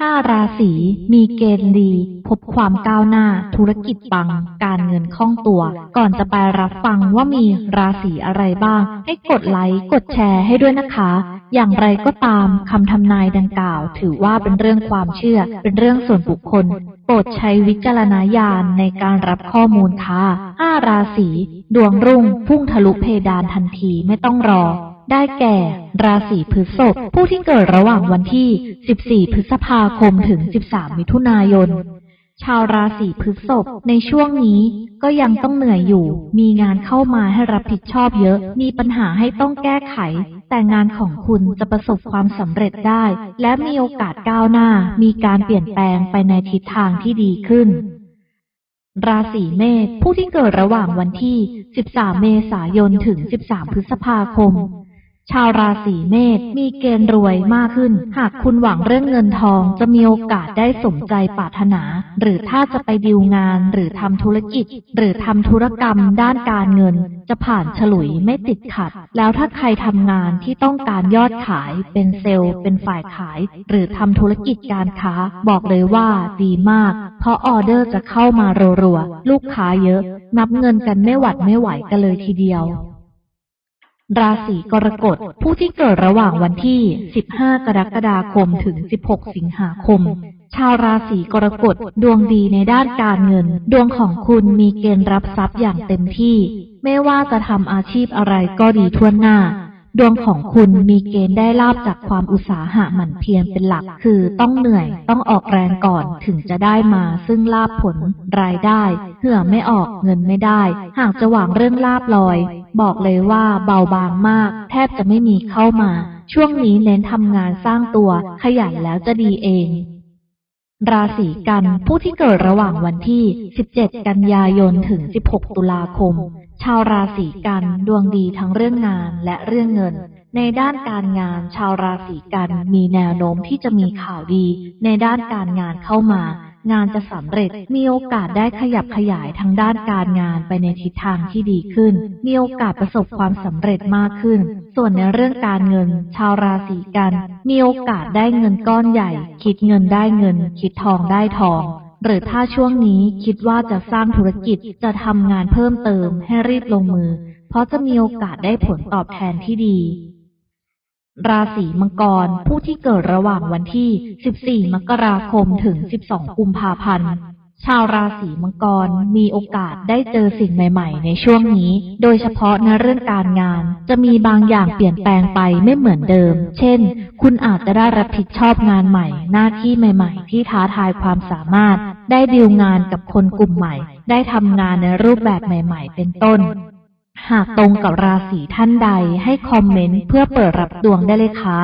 ห้าราศีมีเกณฑ์ดี พบความก้าวหน้า ธุรกิจปัง การเงินคล่องตัว ก่อนจะไปรับฟังว่ามีราศีอะไรบ้าง ให้กดไลค์กดแชร์ให้ด้วยนะคะ อย่างไรก็ตามคำทำนายดังกล่าว ถือว่าเป็นเรื่องความเชื่อ เป็นเรื่องส่วนบุคคล โปรดใช้วิจารณญาณในการรับข้อมูลค่ะห้าราศีดวงรุ่งพุ่งทะลุเพดานทันทีไม่ต้องรอ ได้แก่ ราศีพฤษภผู้ที่เกิดระหว่างวันที่ 14 พฤษภาคมถึง 13 มิถุนายน ชาวราศีพฤษภในช่วงนี้ก็ยังต้องเหนื่อยอยู่ มีงานเข้ามาให้รับผิดชอบเยอะ มีปัญหาให้ต้องแก้ไข แต่งานของคุณจะประสบความสำเร็จได้ และมีโอกาสก้าวหน้า มีการเปลี่ยนแปลงไปในทิศทางที่ดีขึ้นราศีเมษผู้ที่เกิดระหว่างวันที่ 13 เมษายน ถึง 13 พฤษภาคม ชาวราศีเมษมีเกณฑ์รวยมากขึ้น หากคุณหวังเรื่องเงินทองจะมีโอกาสได้สมใจปรารถนา หรือถ้าจะไปดีลงานหรือทำธุรกิจ หรือทำธุรกรรมด้านการเงิน จะผ่านฉลุยไม่ติดขัด แล้วถ้าใครทำงานที่ต้องการยอดขายเป็นเซลล์ เป็นฝ่ายขาย หรือทำธุรกิจการค้า บอกเลยว่าดีมาก เพราะออเดอร์จะเข้ามารัวๆลูกค้าเยอะ นับเงินกันไม่หวัดไม่ไหวกันเลยทีเดียว ราศีกรกฎผู้ที่เกิดระหว่างวันที่ 15 กรกฎาคมถึง 16 สิงหาคม ชาวราศีกรกฎดวงดีในด้านการเงิน ดวงของคุณมีเกณฑ์รับทรัพย์อย่างเต็มที่ ไม่ว่าจะทำอาชีพอะไรก็ดีทั่วหน้า ดวงของคุณมีเกณฑ์ได้ลาบจากความอุตสาหะหมั่นเพียรเป็นหลัก คือต้องเหนื่อย ต้องออกแรงก่อนถึงจะได้มา ซึ่งลาบผลรายได้ เหื่อไม่ออกเงินไม่ได้ หากจะหวังเรื่องลาบลอย บอกเลยว่าเบาบางมาก แทบจะไม่มีเข้ามา ช่วงนี้เน้นทำงานสร้างตัว ขยันแล้วจะดีเองราศีกันผู้ที่เกิดระหว่างวันที่ 17 กันยายน ถึง 16 ตุลาคม ชาวราศีกันดวงดีทั้งเรื่องงานและเรื่องเงิน ในด้านการงานชาวราศีกันมีแนวโน้มที่จะมีข่าวดี ในด้านการงานเข้ามา งานจะสำเร็จมีโอกาสได้ขยับขยายทางด้านการงานไปในทิศทางที่ดีขึ้น มีโอกาสประสบความสำเร็จมากขึ้น ส่วนในเรื่องการเงิน ชาวราศีกัน มีโอกาสได้เงินก้อนใหญ่ คิดเงินได้เงิน คิดทองได้ทอง หรือถ้าช่วงนี้คิดว่าจะสร้างธุรกิจจะทำงานเพิ่มเติมให้รีบลงมือ เพราะจะมีโอกาสได้ผลตอบแทนที่ดี ราศีมังกร ผู้ที่เกิดระหว่างวันที่ 14 มกราคมถึง 12 กุมภาพันธ์ ชาวราศีมังกรมีโอกาสได้เจอสิ่งใหม่ ๆ ในช่วงนี้ โดยเฉพาะในเรื่องการงาน จะมีบางอย่างเปลี่ยนแปลงไปไม่เหมือนเดิม เช่น คุณอาจจะได้รับผิดชอบงานใหม่ หน้าที่ใหม่ ๆ ที่ท้าทายความสามารถ ได้ดีลงานกับคนกลุ่มใหม่ ได้ทำงานในรูปแบบใหม่ ๆ เป็นต้น หากตรงกับราศีท่านใดให้คอมเมนต์เพื่อเปิดรับดวงได้เลยค่ะ